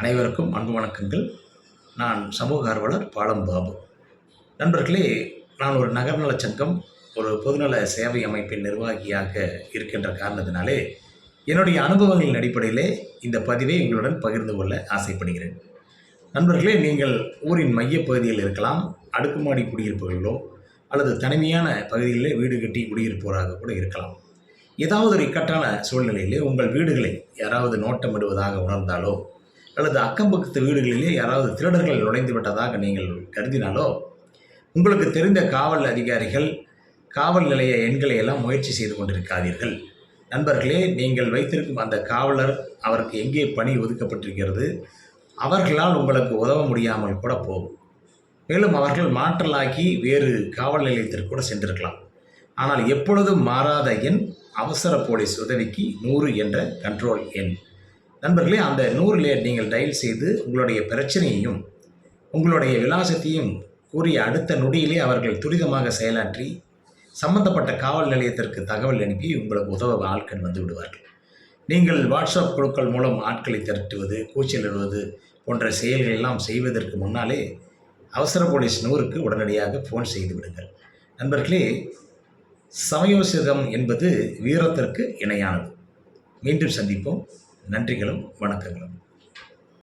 அனைவருக்கும் அன்பு வணக்கங்கள். நான் சமூக ஆர்வலர் பாலம் பாபு நண்பர்களே நான் ஒரு நகர்நலச் சங்கம் ஒரு பொதுநல சேவை அமைப்பின் நிர்வாகியாக இருக்கின்ற காரணத்தினாலே என்னுடைய அனுபவங்களின் அடிப்படையிலே இந்த பதிவை உங்களுடன் பகிர்ந்து கொள்ள ஆசைப்படுகிறேன். நண்பர்களே நீங்கள் ஊரின் மையப்பகுதியில் இருக்கலாம் அடுக்குமாடி குடியிருப்புகளிலோ அல்லது தனிமையான பகுதிகளிலே வீடு கட்டி குடியிருப்போராக கூட இருக்கலாம். ஏதாவது ஒரு இக்கட்டான சூழ்நிலையிலே உங்கள் வீடுகளை யாராவது நோட்டமிடுவதாக உணர்ந்தாலோ அல்லது அக்கம் பக்கத்து வீடுகளிலே யாராவது திருடர்கள் நுழைந்து விட்டதாக நீங்கள் கருதினாலோ உங்களுக்கு தெரிந்த காவல் அதிகாரிகள் காவல் நிலைய எண்களை எல்லாம் முயற்சி செய்து கொண்டிருக்காதீர்கள். நண்பர்களே நீங்கள் வைத்திருக்கும் அந்த காவலர் அவருக்கு எங்கே பணி ஒதுக்கப்பட்டிருக்கிறது அவர்களால் உங்களுக்கு உதவ முடியாமல் கூட போகும். மேலும் அவர்கள் மாற்றலாக்கி வேறு காவல் நிலையத்திற்கு கூட சென்றிருக்கலாம். ஆனால் எப்பொழுதும் மாறாத எண் அவசர போலீஸ் உதவிக்கு நூறு என்ற கண்ட்ரோல் எண். நண்பர்களே அந்த நூறிலே நீங்கள் டயல் செய்து உங்களுடைய பிரச்சனையையும் உங்களுடைய விலாசத்தையும் கூறிய அடுத்த நொடியிலே அவர்கள் துரிதமாக செயலாற்றி சம்பந்தப்பட்ட காவல் நிலையத்திற்கு தகவல் அனுப்பி உங்களுக்கு உதவ ஆட்கள் வந்து விடுவார்கள். நீங்கள் வாட்ஸ்அப் குழுக்கள் மூலம் ஆட்களை திரட்டுவது கூச்சலிடுவது போன்ற செயல்கள் எல்லாம் செய்வதற்கு முன்னாலே அவசர போலீஸ் நூறுக்கு உடனடியாக ஃபோன் செய்து விடுங்கள். நண்பர்களே சமயோசிதம் என்பது வீரத்திற்கு இணையானது. மீண்டும் சந்திப்போம். நன்றிகளும் வணக்கங்களும்.